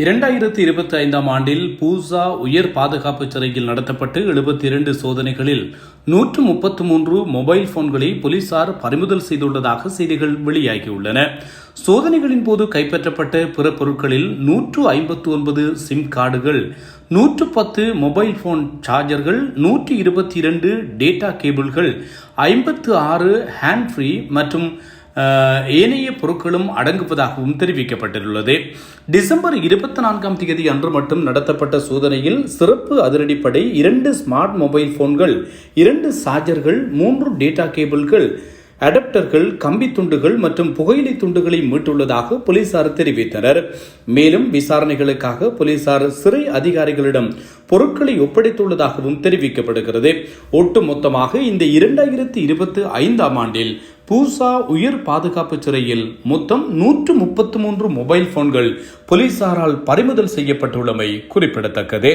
இரண்டாயிரத்தி இருபத்தி ஐந்தாம் ஆண்டில் பூசா உயர் பாதுகாப்பு சிறையில் நடத்தப்பட்டு எழுபத்தி இரண்டு சோதனைகளில் நூற்று முப்பத்து மூன்று மொபைல் போன்களை போலீசார் பறிமுதல் செய்துள்ளதாக செய்திகள் வெளியாகியுள்ளன. சோதனைகளின் போது கைப்பற்றப்பட்ட பிற பொருட்களில் நூற்று ஐம்பத்து ஒன்பது சிம் கார்டுகள் நூற்று பத்து மொபைல் போன் சார்ஜர்கள் நூற்றி இருபத்தி இரண்டு டேட்டா கேபிள்கள் ஐம்பத்து ஆறு ஹேண்ட் ஃப்ரீ மற்றும் ஏனைய பொருட்களும் அடங்குவதாகவும் தெரிவிக்கப்பட்டுள்ளது. டிசம்பர் இருபத்தி நான்காம் தேதி அன்று மட்டும் நடத்தப்பட்ட சோதனையில் சிறப்பு அதிரடிப்படை இரண்டு ஸ்மார்ட் மொபைல் போன்கள் இரண்டு சார்ஜர்கள் மூன்று டேட்டா கேபிள்கள் அடாப்டர்கள் கம்பி துண்டுகள் மற்றும் புகையிலை துண்டுகளை மீட்டுள்ளதாக போலீசார் தெரிவித்தனர். மேலும் விசாரணைகளுக்காக போலீசார் சிறை அதிகாரிகளிடம் பொருட்களை ஒப்படைத்துள்ளதாகவும் தெரிவிக்கப்படுகிறது. ஒட்டுமொத்தமாக இந்த இரண்டாயிரத்தி இருபத்தி ஐந்தாம் ஆண்டில் பூசா உயர் பாதுகாப்பு சிறையில் மொத்தம் நூற்று முப்பத்து மூன்று மொபைல் போன்கள் போலீசாரால் பறிமுதல் செய்யப்பட்டுள்ளமை குறிப்பிடத்தக்கது.